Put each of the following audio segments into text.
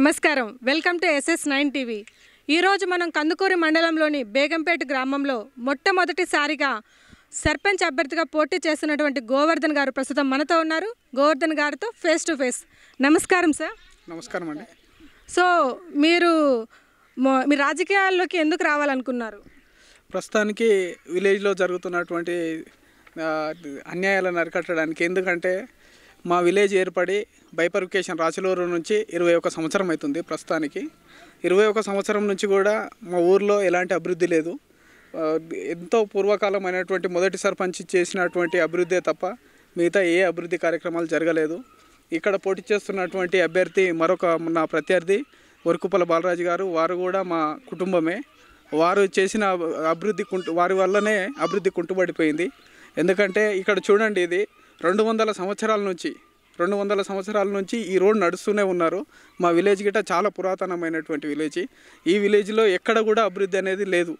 నమస్కారం. Welcome to SS nine TV. ఈరోజు మనం కందుకూరి మండలంలోని బేగంపేట గ్రామంలో మొట్టమొదటిసారిగా సర్పంచ్ అభ్యర్థిగా పోటీ చేస్తున్నటువంటి గోవర్ధన్ గారు ప్రస్తుతం మనతో ఉన్నారు. గోవర్ధన్ గారితో ఫేస్ టు ఫేస్. నమస్కారం సార్. నమస్కారం అండి. సో మీరు మొ- రాజకీయాల్లోకి ఎందుకు రావాలనుకున్నారు? ప్రస్తుతానికి విలేజ్లో జరుగుతున్నటువంటి అన్యాయాలను అరికట్టడానికి. ఎందుకంటే మా విలేజ్ ఏర్పడి బైపర్ఫికేషన్ రాచలూరు నుంచి ఇరవై ఒక సంవత్సరం అవుతుంది ప్రస్తుతానికి. ఇరవై ఒక సంవత్సరం నుంచి కూడా మా ఊర్లో ఎలాంటి అభివృద్ధి లేదు. ఎంతో ఎంతో పూర్వకాలమైనటువంటి మొదటి సర్పంచ్ చేసినటువంటి అభివృద్ధే తప్ప మిగతా ఏ అభివృద్ధి కార్యక్రమాలు జరగలేదు. ఇక్కడ పోటీ చేస్తున్నటువంటి అభ్యర్థి మరొక నా ప్రత్యర్థి వరకుపల బాలరాజు గారు. వారు కూడా మా కుటుంబమే. వారు చేసిన అభివృద్ధి కుంటు వారి వల్లనే అభివృద్ధి కుంటుబడిపోయింది. ఎందుకంటే ఇక్కడ చూడండి ఇది రెండు వందల సంవత్సరాల నుంచి రెండు వందల సంవత్సరాల నుంచి ఈ రోడ్ నడుస్తూనే ఉన్నారు. మా విలేజ్ గిట్ట చాలా పురాతనమైనటువంటి విలేజ్. ఈ విలేజ్లో ఎక్కడ కూడా అభివృద్ధి అనేది లేదు.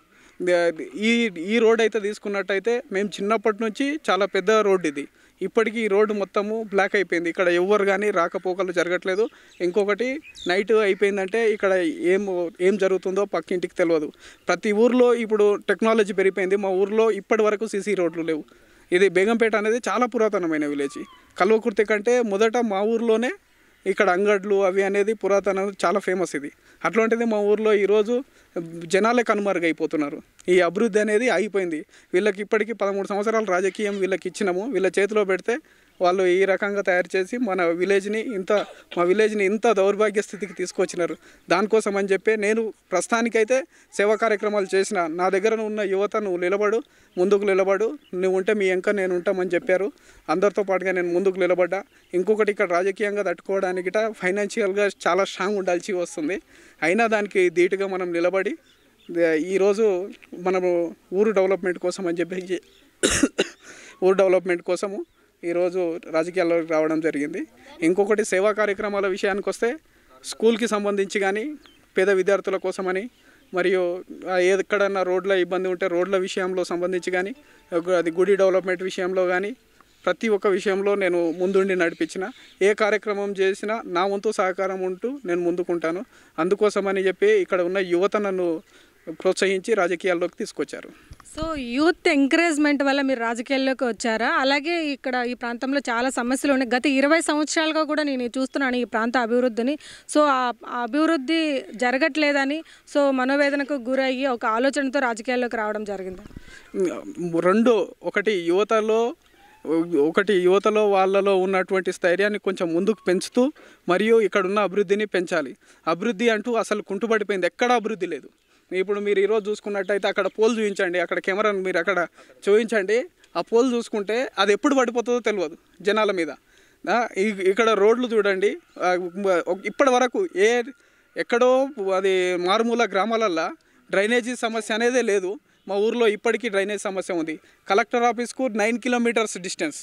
ఈ ఈ రోడ్ అయితే తీసుకున్నట్టయితే మేము చిన్నప్పటి నుంచి చాలా పెద్ద రోడ్ ఇది. ఇప్పటికీ ఈ రోడ్డు మొత్తము బ్లాక్ అయిపోయింది. ఇక్కడ ఎవ్వరు కానీ రాకపోకలు జరగట్లేదు. ఇంకొకటి నైట్ అయిపోయిందంటే ఇక్కడ ఏం ఏం జరుగుతుందో పక్కింటికి తెలియదు ప్రతి ఊర్లో ఇప్పుడు టెక్నాలజీ పెరిగిపోయింది. మా ఊర్లో ఇప్పటి వరకు సీసీ రోడ్లు లేవు. ఇది బేగంపేట అనేది చాలా పురాతనమైన విలేజ్ కల్వకుర్తి కంటే మొదట మా ఊర్లోనే ఇక్కడ అంగడ్లు అవి అనేది పురాతన చాలా ఫేమస్ ఇది. అట్లాంటిది మా ఊర్లో ఈరోజు జనాలే కనుమరుగైపోతున్నారు. ఈ అభివృద్ధి అనేది ఆగిపోయింది. వీళ్ళకి ఇప్పటికీ పదమూడు సంవత్సరాల రాజకీయం వీళ్ళకి ఇచ్చినాము. వీళ్ళ చేతిలో పెడితే వాళ్ళు ఈ రకంగా తయారు చేసి మన విలేజ్ని ఇంత మా విలేజ్ని ఇంత దౌర్భాగ్య స్థితికి తీసుకొచ్చినారు. దానికోసం అని చెప్పి నేను ప్రస్తుతానికైతే సేవా కార్యక్రమాలు చేసిన నా దగ్గర ఉన్న యువత నువ్వు నిలబడు ముందుకు నిలబడు నువ్వు ఉంటే మీ వెంక నేను ఉంటామని చెప్పారు. అందరితో పాటుగా నేను ముందుకు నిలబడ్డా. ఇంకొకటి ఇక్కడ రాజకీయంగా తట్టుకోవడానికి ఫైనాన్షియల్గా చాలా స్ట్రాంగ్ ఉండాల్సి వస్తుంది. అయినా దానికి ధీటుగా మనం నిలబడి ద- ఈరోజు మనము ఊరు డెవలప్మెంట్ కోసం అని చెప్పి ఊరు డెవలప్మెంట్ కోసము ఈరోజు రాజకీయాల్లోకి రావడం జరిగింది. ఇంకొకటి సేవా కార్యక్రమాల విషయానికి వస్తే స్కూల్కి సంబంధించి కానీ పేద విద్యార్థుల కోసమని మరియు ఎక్కడన్నా రోడ్ల ఇబ్బంది ఉంటే రోడ్ల విషయంలో సంబంధించి కానీ అది గుడి డెవలప్మెంట్ విషయంలో కానీ ప్రతి ఒక్క విషయంలో నేను ముందుండి నడిపించిన. ఏ కార్యక్రమం చేసినా నా వంతు సహకారం ఉంటూ నేను ముందుకుంటాను. అందుకోసమని చెప్పి ఇక్కడ ఉన్న యువత నన్ను ప్రోత్సహించి రాజకీయాల్లోకి తీసుకొచ్చారు. సో యూత్ ఎంకరేజ్మెంట్ వల్ల మీరు రాజకీయాల్లోకి వచ్చారా? అలాగే ఇక్కడ ఈ ప్రాంతంలో చాలా సమస్యలు ఉన్నాయి. గత ఇరవై సంవత్సరాలుగా కూడా నేను చూస్తున్నాను ఈ ప్రాంత అభివృద్ధిని. సో ఆ అభివృద్ధి జరగట్లేదని సో మనోవేదనకు గురయ్యి ఒక ఆలోచనతో రాజకీయాల్లోకి రావడం జరిగింది. రెండు ఒకటి యువతలో ఒకటి యువతలో వాళ్ళలో ఉన్నటువంటి స్థైర్యాన్ని కొంచెం ముందుకు పెంచుతూ మరియు ఇక్కడ ఉన్న అభివృద్ధిని పెంచాలి. అభివృద్ధి అంటూ అసలు కుంటుపడిపోయింది ఎక్కడ అభివృద్ధి లేదు. ఇప్పుడు మీరు ఈరోజు చూసుకున్నట్టయితే అక్కడ పోల్ చూపించండి అక్కడ కెమెరాను మీరు అక్కడ చూపించండి ఆ పోల్ చూసుకుంటే అది ఎప్పుడు పడిపోతుందో తెలియదు జనాల మీద. ఇక్కడ రోడ్లు చూడండి ఇప్పటి వరకు ఏ ఎక్కడో అది మారుమూల గ్రామాలల్లో డ్రైనేజీ సమస్య అనేదే లేదు. మా ఊర్లో ఇప్పటికీ డ్రైనేజ్ సమస్య ఉంది. కలెక్టర్ ఆఫీస్కు నైన్ కిలోమీటర్స్ డిస్టెన్స్.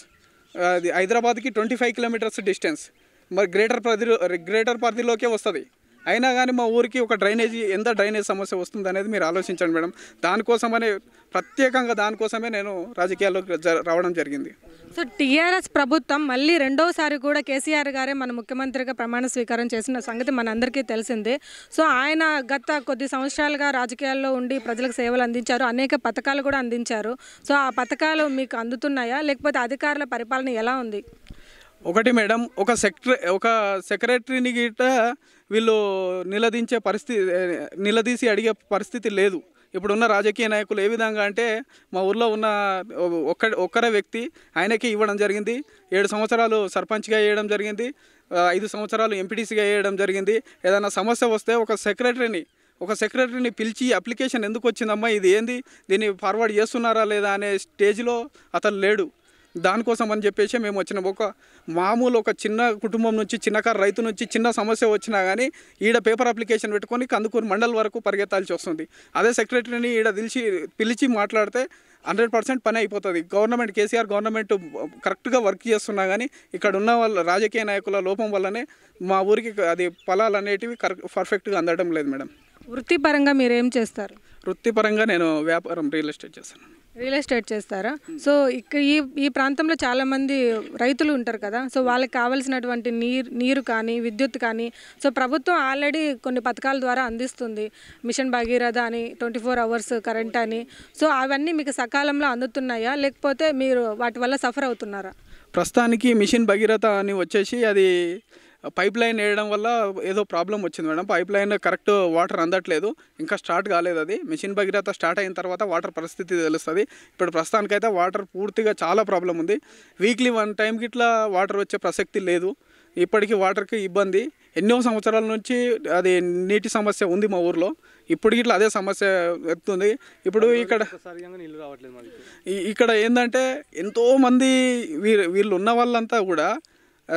అది హైదరాబాద్కి ట్వంటీ ఫైవ్ కిలోమీటర్స్ డిస్టెన్స్. మరి గ్రేటర్ పరిధిలో గ్రేటర్ పరిధిలోకే వస్తుంది. అయినా కానీ మా ఊరికి ఒక డ్రైనేజీ ఎంత డ్రైనేజ్ సమస్య వస్తుంది అనేది మీరు ఆలోచించండి మేడం. దానికోసమనే ప్రత్యేకంగా దానికోసమే నేను రాజకీయాల్లోకి రావడం జరిగింది. సో టీఆర్ఎస్ ప్రభుత్వం మళ్ళీ రెండోసారి కూడా కేసీఆర్ గారే మన ముఖ్యమంత్రిగా ప్రమాణ స్వీకారం చేసిన సంగతి మనందరికీ తెలిసిందే. సో ఆయన గత కొద్ది సంవత్సరాలుగా రాజకీయాల్లో ఉండి ప్రజలకు సేవలు అందించారు. అనేక పథకాలు కూడా అందించారు. సో ఆ పథకాలు మీకు అందుతున్నాయా? లేకపోతే అధికారుల పరిపాలన ఎలా ఉంది? ఒకటి మేడం ఒక సెక్రటరీ ఒక సెక్రటరీని గిట్ట వీళ్ళు నిలదించే పరిస్థితి నిలదీసి అడిగే పరిస్థితి లేదు. ఇప్పుడున్న రాజకీయ నాయకులు ఏ విధంగా అంటే మా ఊర్లో ఉన్న ఒక్క ఒక్కరే వ్యక్తి ఆయనకే ఇవ్వడం జరిగింది. ఏడు సంవత్సరాలు సర్పంచ్గా వేయడం జరిగింది. ఐదు సంవత్సరాలు ఎంపీటీసీగా వేయడం జరిగింది. ఏదైనా సమస్య వస్తే ఒక సెక్రటరీని ఒక సెక్రటరీని పిలిచి అప్లికేషన్ ఎందుకు వచ్చిందమ్మా? ఇది ఏంది? దీన్ని ఫార్వర్డ్ చేస్తున్నారా లేదా అనే స్టేజ్లో అతను లేడు. దానికోసం అని చెప్పేసి మేము వచ్చినాం. ఒక మామూలు ఒక చిన్న కుటుంబం నుంచి చిన్నకారు రైతు నుంచి చిన్న సమస్య వచ్చినా కానీ ఈడ పేపర్ అప్లికేషన్ పెట్టుకొని కందుకూరు మండల్ వరకు పరిగెత్తాల్సి వస్తుంది. అదే సెక్రటరీని ఈడ పిలిచి పిలిచి మాట్లాడితే హండ్రెడ్ పర్సెంట్ పని అయిపోతుంది. గవర్నమెంట్ కేసీఆర్ గవర్నమెంట్ కరెక్ట్గా వర్క్ చేస్తున్నా కానీ ఇక్కడ ఉన్న వాళ్ళ రాజకీయ నాయకుల లోపం వల్లనే మా ఊరికి అది ఫలాలు అనేటివి కరెక్ట్ పర్ఫెక్ట్గా అందడం లేదు మేడం. వృత్తిపరంగా మీరు ఏం చేస్తారు? వృత్తిపరంగా నేను వ్యాపారం రియల్ ఎస్టేట్ చేస్తాను. రియల్ ఎస్టేట్ చేస్తారా? సో ఇక్కడ ఈ ఈ ప్రాంతంలో చాలా మంది రైతులు ఉంటారు కదా సో వాళ్ళకి కావాల్సినటువంటి నీరు నీరు కానీ విద్యుత్ కానీ సో ప్రభుత్వం ఆల్రెడీ కొన్ని పథకాల ద్వారా అందిస్తుంది. మిషన్ భగీరథ అని ట్వంటీ ఫోర్ అవర్స్ కరెంట్ అని. సో అవన్నీ మీకు సకాలంలో అందుతున్నాయా? లేకపోతే మీరు వాటి వల్ల సఫర్ అవుతున్నారా? ప్రస్తుతానికి మిషన్ భగీరథ అని వచ్చేసి అది పైప్ లైన్ వేయడం వల్ల ఏదో ప్రాబ్లం వచ్చింది madam. Pipe line correct water అందట్లేదు. ఇంకా స్టార్ట్ కాలేదు అది. మిషన్ భగీరథ స్టార్ట్ అయిన తర్వాత వాటర్ పరిస్థితి తెలుస్తుంది. ఇప్పుడు ప్రస్తుతానికైతే వాటర్ పూర్తిగా చాలా ప్రాబ్లం ఉంది. వీక్లీ వన్ టైంకి ఇట్లా వాటర్ వచ్చే ప్రసక్తి లేదు. ఇప్పటికీ వాటర్కి ఇబ్బంది. ఎన్నో సంవత్సరాల నుంచి అది నీటి సమస్య ఉంది మా ఊర్లో. ఇప్పటికి ఇట్లా అదే సమస్య ఎత్తుంది. ఇప్పుడు ఇక్కడ ఇక్కడ ఏంటంటే ఎంతో మంది వీళ్ళు వీళ్ళు ఉన్న వాళ్ళంతా కూడా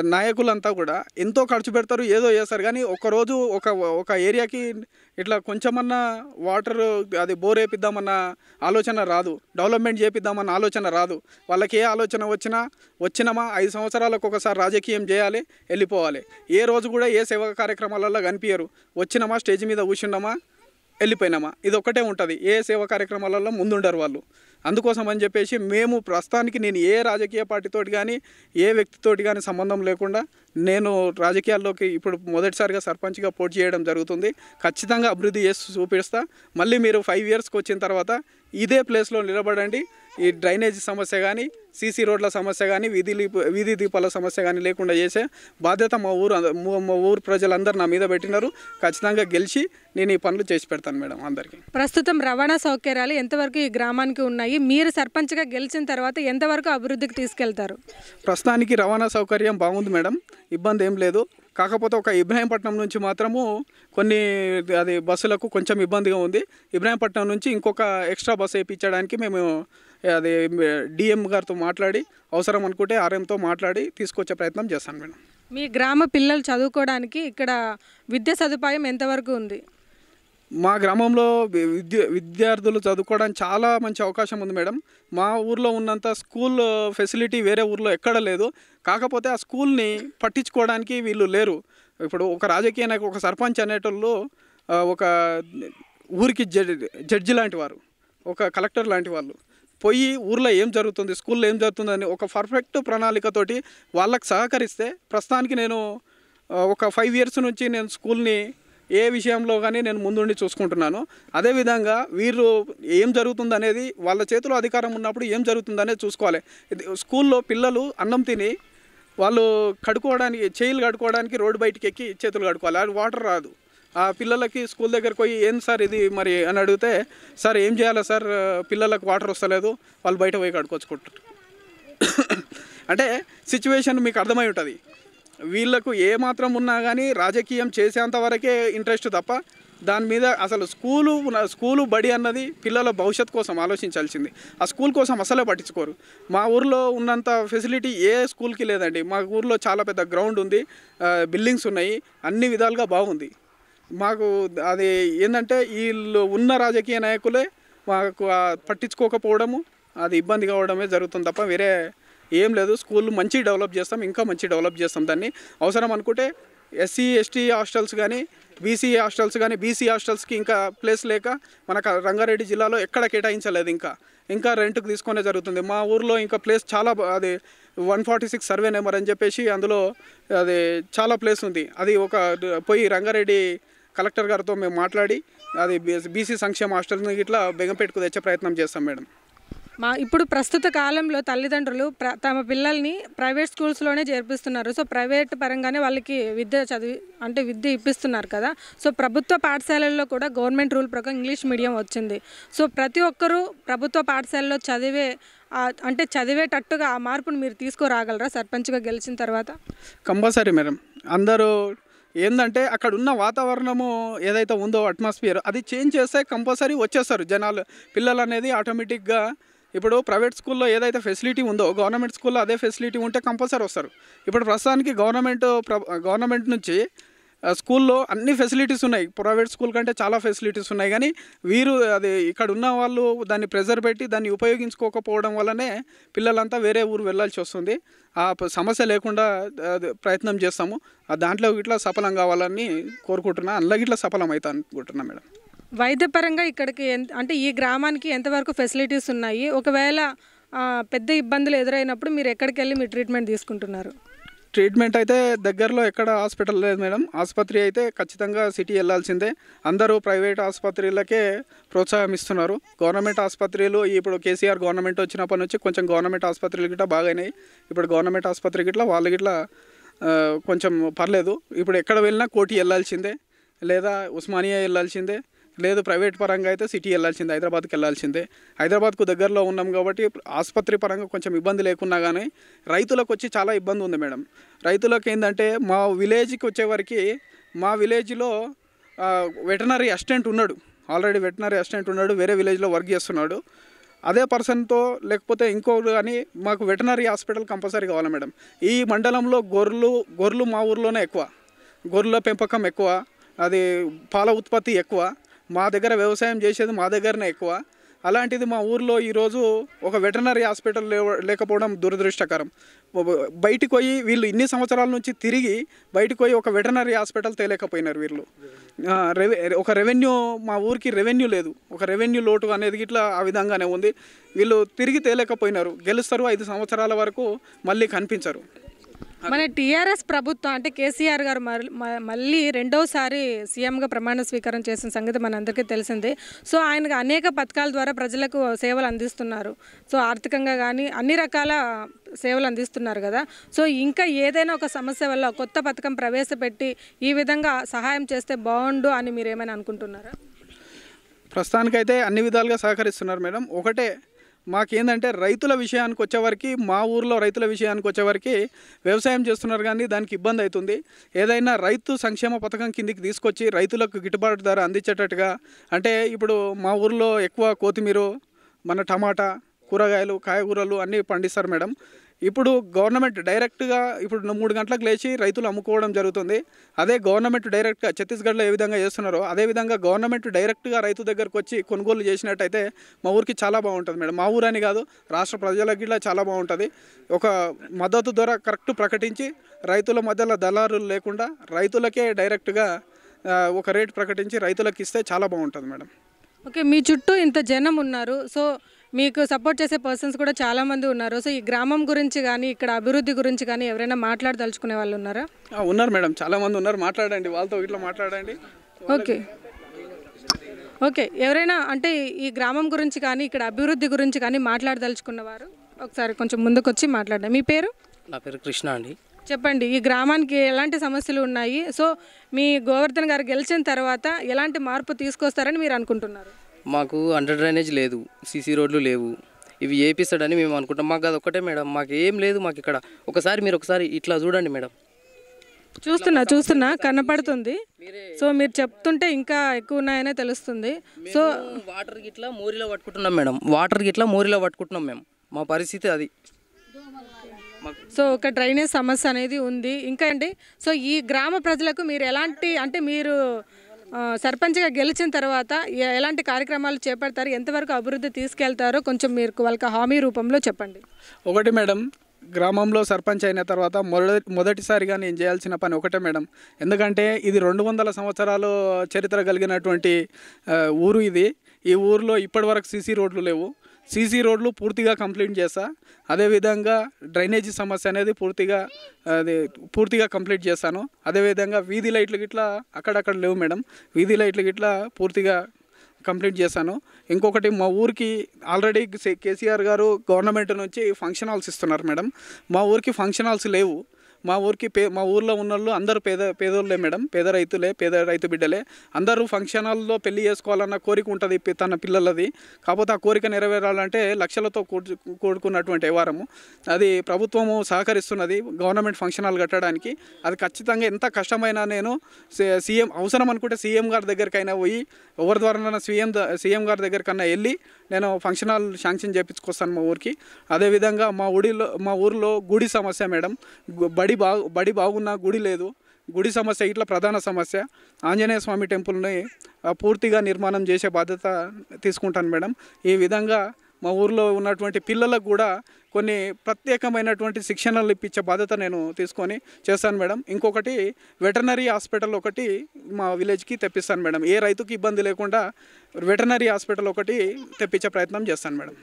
నాయకులంతా కూడా ఎంతో ఖర్చు పెడతారు ఏదో చేస్తారు. కానీ ఒకరోజు ఒక ఒక ఏరియాకి ఇట్లా కొంచెమన్నా వాటర్ అది బోర్ వేపిద్దామన్న ఆలోచన రాదు. డెవలప్మెంట్ చేపిద్దామన్న ఆలోచన రాదు. వాళ్ళకి ఏ ఆలోచన వచ్చినా వచ్చినామా ఐదు సంవత్సరాలకు ఒకసారి రాజకీయం చేయాలి వెళ్ళిపోవాలి. ఏ రోజు కూడా ఏ సేవా కార్యక్రమాలలో కనిపించరు వచ్చినామా స్టేజ్ మీద కూర్చున్నామా వెళ్ళిపోయినామా. ఇది ఒక్కటే ఉంటుంది. ఏ సేవా కార్యక్రమాలలో ముందుండరు వాళ్ళు. అందుకోసం అని చెప్పేసి మేము ప్రస్తుతానికి నేను ఏ రాజకీయ పార్టీతోటి కానీ ఏ వ్యక్తితోటి కానీ సంబంధం లేకుండా నేను రాజకీయాల్లోకి ఇప్పుడు మొదటిసారిగా సర్పంచ్గా పోటీ చేయడం జరుగుతుంది. ఖచ్చితంగా అభివృద్ధి చేసి చూపిస్తా. మళ్ళీ మీరు ఫైవ్ ఇయర్స్కి వచ్చిన తర్వాత ఇదే ప్లేస్లో నిలబడండి. ఈ డ్రైనేజ్ సమస్య కానీ సీసీ రోడ్ల సమస్య కానీ వీధి వీధి దీపాల సమస్య కానీ లేకుండా చేసే బాధ్యత మా ఊరు మా- మా ఊరు ప్రజలందరూ నా మీద పెట్టినారు. ఖచ్చితంగా గెలిచి నేను ఈ పనులు చేసి పెడతాను మేడం అందరికీ. ప్రస్తుతం రవాణా సౌకర్యాలు ఎంతవరకు ఈ గ్రామానికి ఉన్నాయి? మీరు సర్పంచ్గా గెలిచిన తర్వాత ఎంతవరకు అభివృద్ధికి తీసుకెళ్తారు? ప్రస్తుతానికి రవాణా సౌకర్యం బాగుంది మేడం. ఇబ్బంది ఏం లేదు. కాకపోతే ఒక ఇబ్రాహీంపట్నం నుంచి మాత్రము కొన్ని అది బస్సులకు కొంచెం ఇబ్బందిగా ఉంది. ఇబ్రాహీంపట్నం నుంచి ఇంకొక ఎక్స్ట్రా బస్సు వేయించడానికి మేము అది డిఎం గారితో మాట్లాడి అవసరం అనుకుంటే ఆర్ఎంతో మాట్లాడి తీసుకొచ్చే ప్రయత్నం చేస్తాను మేడం. మీ గ్రామ పిల్లలు చదువుకోవడానికి ఇక్కడ విద్యా సదుపాయం ఎంతవరకు ఉంది? మా గ్రామంలో వి- విద్య విద్యార్థులు చదువుకోవడానికి చాలా మంచి అవకాశం ఉంది మేడం. మా ఊర్లో ఉన్నంత స్కూల్ ఫెసిలిటీ వేరే ఊర్లో ఎక్కడ లేదు. కాకపోతే ఆ స్కూల్ని పట్టించుకోవడానికి వీళ్ళు లేరు. ఇప్పుడు ఒక రాజకీయ నాయకు ఒక సర్పంచ్ అనేటోళ్ళు ఒక ఊరికి జడ్జి జడ్జి లాంటి వారు ఒక కలెక్టర్ లాంటి వాళ్ళు పోయి ఊర్లో ఏం జరుగుతుంది స్కూల్లో ఏం జరుగుతుందని ఒక పర్ఫెక్ట్ ప్రణాళికతోటి వాళ్ళకి సహకరిస్తే ప్రస్తుతానికి నేను ఒక ఫైవ్ ఇయర్స్ నుంచి నేను స్కూల్ని ఏ విషయంలో కానీ నేను ముందుండి చూసుకుంటున్నాను. అదేవిధంగా వీరు ఏం జరుగుతుంది అనేది వాళ్ళ చేతిలో అధికారం ఉన్నప్పుడు ఏం జరుగుతుంది అనేది చూసుకోవాలి. స్కూల్లో పిల్లలు అన్నం తిని వాళ్ళు కడుక్కోవడానికి చేయిలు కడుక్కోవడానికి రోడ్డు బయటికి ఎక్కి చేతులు కడుక్కోవాలి. అది వాటర్ రాదు. ఆ పిల్లలకి స్కూల్ దగ్గరకు పోయి ఏం సార్ ఇది? మరి అని అడిగితే సార్ ఏం చేయాలి సార్? పిల్లలకు వాటర్ వస్తలేదు. వాళ్ళు బయట పోయి కడుక్కొచ్చుకుంటారు అంటే సిచ్యువేషన్ మీకు అర్థమై ఉంటుంది. వీళ్ళకు ఏ మాత్రం ఉన్నా కానీ రాజకీయం చేసేంత వరకే ఇంట్రెస్ట్ తప్ప దాని మీద అసలు స్కూలు ఉన్న- స్కూలు బడి అన్నది పిల్లల భవిష్యత్ కోసం ఆలోచించాల్సింది. ఆ స్కూల్ కోసం అసలే పట్టించుకోరు. మా ఊర్లో ఉన్నంత ఫెసిలిటీ ఏ స్కూల్కి లేదండి. మా ఊర్లో చాలా పెద్ద గ్రౌండ్ ఉంది. బిల్డింగ్స్ ఉన్నాయి. అన్ని విధాలుగా బాగుంది. మాకు అది ఏంటంటే వీళ్ళు ఉన్న రాజకీయ నాయకులే మాకు పట్టించుకోకపోవడము అది ఇబ్బంది కావడమే జరుగుతుంది తప్ప వేరే ఏం లేదు స్కూల్ మంచి డెవలప్ చేస్తాం ఇంకా మంచి డెవలప్ చేస్తాం. దాన్ని అవసరం అనుకుంటే ఎస్సీ ఎస్టీ హాస్టల్స్ కానీ బీసీ హాస్టల్స్ కానీ బీసీ హాస్టల్స్కి ఇంకా ప్లేస్ లేక మనకు రంగారెడ్డి జిల్లాలో ఎక్కడ కేటాయించలేదు ఇంకా. ఇంకా రెంట్కి తీసుకునే జరుగుతుంది. మా ఊర్లో ఇంకా ప్లేస్ చాలా అది one forty six survey number అని చెప్పేసి అందులో అది చాలా ప్లేస్ ఉంది. అది ఒక పోయి రంగారెడ్డి కలెక్టర్ గారితో మేము మాట్లాడి అది బీసీ సంక్షేమ హాస్టల్ని ఇట్లా బెగంపేటకు తెచ్చే ప్రయత్నం చేస్తాం మేడం. మా ఇప్పుడు ప్రస్తుత కాలంలో తల్లిదండ్రులు ప్ర తమ పిల్లల్ని ప్రైవేట్ స్కూల్స్లోనే చేర్పిస్తున్నారు. సో ప్రైవేట్ పరంగానే వాళ్ళకి విద్య చదివి అంటే విద్య ఇప్పిస్తున్నారు కదా. సో ప్రభుత్వ పాఠశాలల్లో కూడా గవర్నమెంట్ రూల్ ప్రకారం ఇంగ్లీష్ మీడియం వచ్చింది. సో ప్రతి ఒక్కరూ ప్రభుత్వ పాఠశాలలో చదివే అంటే చదివేటట్టుగా ఆ మార్పును మీరు తీసుకురాగలరా సర్పంచ్గా గెలిచిన తర్వాత? Compulsory madam. అందరూ ఏంటంటే అక్కడ ఉన్న వాతావరణము ఏదైతే ఉందో అట్మాస్ఫియర్ అది చేంజ్ చేస్తే కంపల్సరీ వచ్చేస్తారు జనాలు. పిల్లలు అనేది ఆటోమేటిక్గా ఇప్పుడు ప్రైవేట్ స్కూల్లో ఏదైతే ఫెసిలిటీ ఉందో గవర్నమెంట్ స్కూల్లో అదే ఫెసిలిటీ ఉంటే కంపల్సరీ వస్తారు. ఇప్పుడు ప్రస్తుతానికి గవర్నమెంట్ ప్ర- గవర్నమెంట్ నుంచి స్కూల్లో అన్ని ఫెసిలిటీస్ ఉన్నాయి. ప్రైవేట్ స్కూల్ కంటే చాలా ఫెసిలిటీస్ ఉన్నాయి. కానీ వీరు అది ఇక్కడ ఉన్న వాళ్ళు దాన్ని ప్రెజర్ పెట్టి దాన్ని ఉపయోగించుకోకపోవడం వల్లనే పిల్లలంతా వేరే ఊరు వెళ్ళాల్సి వస్తుంది. ఆ సమస్య లేకుండా అది ప్రయత్నం చేస్తాము. దాంట్లో ఇట్లా సఫలం కావాలని కోరుకుంటున్నా. అందులో ఇట్లా సఫలం అవుతా అనుకుంటున్నా మేడం. వైద్యపరంగా ఇక్కడికి ఎంత అంటే ఈ గ్రామానికి ఎంతవరకు ఫెసిలిటీస్ ఉన్నాయి? ఒకవేళ పెద్ద ఇబ్బందులు ఎదురైనప్పుడు మీరు ఎక్కడికి వెళ్ళి మీ ట్రీట్మెంట్ తీసుకుంటున్నారు? ట్రీట్మెంట్ అయితే దగ్గరలో ఎక్కడ హాస్పిటల్ లేదు మేడం. ఆసుపత్రి అయితే ఖచ్చితంగా సిటీ వెళ్ళాల్సిందే. అందరూ ప్రైవేట్ ఆసుపత్రులకే ప్రోత్సాహం ఇస్తున్నారు. గవర్నమెంట్ ఆసుపత్రులు ఇప్పుడు కేసీఆర్ గవర్నమెంట్ వచ్చినప్పటి నుంచి కొంచెం గవర్నమెంట్ ఆసుపత్రులు గిట్లా బాగానే ఇప్పుడు గవర్నమెంట్ ఆసుపత్రి గిట్లా వాళ్ళు గిట్లా కొంచెం పర్లేదు. ఇప్పుడు ఎక్కడ వెళ్ళినా కోటి వెళ్ళాల్సిందే. లేదా ఉస్మానియా వెళ్ళాల్సిందే. లేదు ప్రైవేట్ పరంగా అయితే సిటీ వెళ్ళాల్సిందే హైదరాబాద్కి వెళ్ళాల్సిందే. హైదరాబాద్కు దగ్గరలో ఉన్నాం కాబట్టి ఆసుపత్రి పరంగా కొంచెం ఇబ్బంది లేకున్నా కానీ రైతులకు వచ్చి చాలా ఇబ్బంది ఉంది మేడం. రైతులకు ఏంటంటే మా విలేజ్కి వచ్చేవరకు మా విలేజ్లో వెటనరీ అసిస్టెంట్ ఉన్నాడు. ఆల్రెడీ వెటనరీ అసిస్టెంట్ ఉన్నాడు వేరే విలేజ్లో వర్క్ చేస్తున్నాడు. అదే పర్సన్తో లేకపోతే ఇంకోరు కానీ మాకు వెటనరీ హాస్పిటల్ కంపల్సరీ కావాలి మేడం. ఈ మండలంలో గొర్రెలు గొర్రెలు మా ఊర్లోనే ఎక్కువ. గొర్రెల పెంపకం ఎక్కువ. అది పాల ఉత్పత్తి ఎక్కువ. మా దగ్గర వ్యవసాయం చేసేది మా దగ్గరనే ఎక్కువ. అలాంటిది మా ఊర్లో ఈరోజు ఒక వెటనరీ హాస్పిటల్ లేకపోవడం దురదృష్టకరం. బయటకు పోయి వీళ్ళు ఇన్ని సంవత్సరాల నుంచి తిరిగి బయటకు పోయి ఒక వెటనరీ హాస్పిటల్ తేలేకపోయినారు వీళ్ళు. రెవె ఒక రెవెన్యూ మా ఊరికి రెవెన్యూ లేదు. ఒక రెవెన్యూ లోటు అనేది ఇట్లా ఆ విధంగానే ఉంది. వీళ్ళు తిరిగి తేలేకపోయినారు. గెలుస్తారు ఐదు సంవత్సరాల వరకు మళ్ళీ కనిపించరు. మన టీఆర్ఎస్ ప్రభుత్వం అంటే కేసీఆర్ గారు మళ్ళీ రెండోసారి సీఎంగా ప్రమాణ స్వీకారం చేసిన సంగతి మనందరికీ తెలిసిందే. సో ఆయన అనేక పథకాల ద్వారా ప్రజలకు సేవలు అందిస్తున్నారు. సో ఆర్థికంగా కానీ అన్ని రకాల సేవలు అందిస్తున్నారు కదా. సో ఇంకా ఏదైనా ఒక సమస్య వల్ల కొత్త పథకం ప్రవేశపెట్టి ఈ విధంగా సహాయం చేస్తే బాగుండు అని మీరు ఏమైనా అనుకుంటున్నారా? ప్రస్తుతానికైతే అన్ని విధాలుగా సహకరిస్తున్నారు మేడం. ఒకటే మాకేందంటే రైతుల విషయానికి వచ్చేవరకు మా ఊర్లో రైతుల విషయానికి వచ్చేవరకు వ్యవసాయం చేస్తున్నారు కానీ దానికి ఇబ్బంది అవుతుంది. ఏదైనా రైతు సంక్షేమ పథకం కిందికి తీసుకొచ్చి రైతులకు గిట్టుబాటు ధర అందించేటట్టుగా అంటే ఇప్పుడు మా ఊర్లో ఎక్కువ కొత్తిమీర మన టమాటా కూరగాయలు కాయగూరలు అన్నీ పండిస్తారు మేడం. ఇప్పుడు గవర్నమెంట్ డైరెక్ట్గా ఇప్పుడు మూడు గంటలకు లేచి రైతులు అమ్ముకోవడం జరుగుతుంది. అదే గవర్నమెంట్ డైరెక్ట్గా ఛత్తీస్గఢ్లో ఏ విధంగా చేస్తున్నారో అదే విధంగా గవర్నమెంట్ డైరెక్ట్గా రైతు దగ్గరకు వచ్చి కొనుగోలు చేసినట్టయితే మా ఊరికి చాలా బాగుంటుంది మేడం. మా ఊరని కాదు రాష్ట్ర ప్రజలకి కూడా చాలా బాగుంటుంది. ఒక మద్దతు ధర కరెక్ట్ ప్రకటించి రైతుల మధ్యలో దళారులు లేకుండా రైతులకే డైరెక్ట్గా ఒక రేట్ ప్రకటించి రైతులకు ఇస్తే చాలా బాగుంటుంది మేడం. ఓకే మీ చుట్టూ ఇంత జనం ఉన్నారు. సో మీకు సపోర్ట్ చేసే పర్సన్స్ కూడా చాలా మంది ఉన్నారు. సో ఈ గ్రామం గురించి కానీ ఇక్కడ అభివృద్ధి గురించి కానీ ఎవరైనా మాట్లాడదలుచుకునే వాళ్ళు ఉన్నారా? ఉన్నారు మేడం. చాలా మంది ఉన్నారు. మాట్లాడండి. వాళ్ళతో ఇట్లా మాట్లాడండి. ఓకే. ఓకే. ఎవరైనా అంటే ఈ గ్రామం గురించి కానీ ఇక్కడ అభివృద్ధి గురించి కానీ మాట్లాడదలుచుకున్నవారు ఒకసారి కొంచెం ముందుకొచ్చి మాట్లాడండి. మీ పేరు? నా పేరు కృష్ణ అండి. చెప్పండి. ఈ గ్రామానికి ఎలాంటి సమస్యలు ఉన్నాయి? సో మీ గోవర్ధన్ గారు గెలిచిన తర్వాత ఎలాంటి మార్పు తీసుకొస్తారని మీరు అనుకుంటున్నారు? మాకు అండర్ డ్రైనేజ్ లేదు సీసీ రోడ్లు లేవు. ఇవి ఏపిస్తాడని మేము అనుకుంటాం. మాకు అది ఒకటే మేడం. మాకు ఏం లేదు మాకు ఇక్కడ. ఒకసారి మీరు ఒకసారి ఇట్లా చూడండి మేడం. చూస్తున్నా చూస్తున్నా. కనపడుతుంది. సో మీరు చెప్తుంటే ఇంకా ఎక్కువ ఉన్నాయనే తెలుస్తుంది. సో వాటర్ గిట్లా మోరిలో పట్టుకుంటున్నాం మేడం. వాటర్ గిట్లా మోరిలో పట్టుకుంటున్నాం మేము. మా పరిస్థితి అది. సో ఒక డ్రైనేజ్ సమస్య అనేది ఉంది. ఇంకా అండి సో ఈ గ్రామ ప్రజలకు మీరు ఎలాంటి అంటే మీరు సర్పంచ్గా గెలిచిన తర్వాత ఎలాంటి కార్యక్రమాలు చేపడతారు ఎంతవరకు అభివృద్ధి తీసుకెళ్తారో కొంచెం మీరు వాళ్ళకి హామీ రూపంలో చెప్పండి. ఒకటి మేడం గ్రామంలో సర్పంచ్ అయిన తర్వాత మొదటి మొదటిసారిగా నేను చేయాల్సిన పని ఒకటే మేడం. ఎందుకంటే ఇది రెండు వందల సంవత్సరాలు చరిత్ర కలిగినటువంటి ఊరు ఇది. ఈ ఊరిలో ఇప్పటివరకు సీసీ రోడ్లు లేవు. సీసీ రోడ్లు పూర్తిగా కంప్లీట్ చేస్తా. అదేవిధంగా డ్రైనేజీ సమస్య అనేది పూర్తిగా అది పూర్తిగా కంప్లీట్ చేస్తాను. అదేవిధంగా వీధి లైట్లు గిట్లా అక్కడక్కడ లేవు మేడం. వీధి లైట్లు గిట్లా పూర్తిగా కంప్లీట్ చేశాను ఇంకొకటి మా ఊరికి ఆల్రెడీ కేసీఆర్ గారు గవర్నమెంట్ నుంచి ఫంక్షన్ హాల్స్ ఇస్తున్నారు మేడం. మా ఊరికి ఫంక్షన్ హాల్స్ లేవు. మా ఊరికి పే మా ఊర్లో ఉన్న వాళ్ళు అందరూ పేద పేదోళ్ళే మేడం. పేద రైతులే పేద రైతు బిడ్డలే. అందరూ ఫంక్షన్ హాల్లో పెళ్ళి చేసుకోవాలన్న కోరిక ఉంటుంది తన పిల్లలది. కాకపోతే ఆ కోరిక నెరవేరాలంటే లక్షలతో కూడుకున్నటువంటి వ్యవహారము. అది ప్రభుత్వము సహకరిస్తున్నది గవర్నమెంట్ ఫంక్షన్ హాల్ కట్టడానికి. అది ఖచ్చితంగా ఎంత కష్టమైనా నేను సీఎం అవసరం అనుకుంటే సీఎం గారి దగ్గరికైనా పోయి ఎవరి ద్వారా సీఎం సీఎం గారి దగ్గరికన్నా వెళ్ళి నేను ఫంక్షన్ హాల్ శాంక్షన్ చేయించుకొస్తాను మా ఊరికి. అదేవిధంగా మా ఊడిలో మా ఊరిలో గుడి సమస్య మేడం. బడి బాగు బడి బాగున్నా గుడి లేదు. గుడి సమస్య ఇట్లా ప్రధాన సమస్య. ఆంజనేయ స్వామి టెంపుల్ని పూర్తిగా నిర్మాణం చేసే బాధ్యత తీసుకుంటాను మేడం. ఈ విధంగా మా ఊర్లో ఉన్నటువంటి పిల్లలకు కూడా కొన్ని ప్రత్యేకమైనటువంటి శిక్షణలు ఇప్పించే బాధ్యత నేను తీసుకొని చేస్తాను మేడం. ఇంకొకటి వెటర్నరీ హాస్పిటల్ ఒకటి మా విలేజ్కి తెప్పిస్తాను మేడం. ఏ రైతుకి ఇబ్బంది లేకుండా వెటర్నరీ హాస్పిటల్ ఒకటి తెప్పించే ప్రయత్నం చేస్తాను మేడం.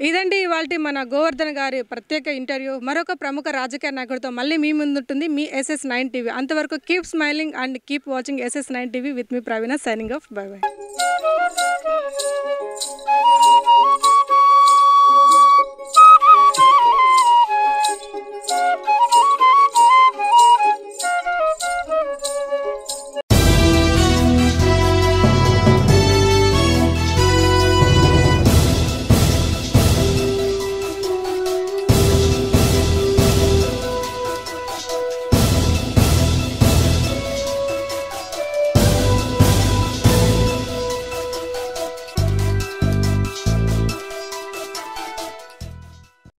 ఇదండి ఇవాళ మన గోవర్ధన్ గారి ప్రత్యేక ఇంటర్వ్యూ. మరొక ప్రముఖ రాజకీయ నాయకుడితో మళ్ళీ మీ ముందుంటుంది మీ ఎస్ఎస్ నైన్ టీవీ. అంతవరకు keep smiling and keep watching SS nine TV with me Praveena signing off bye bye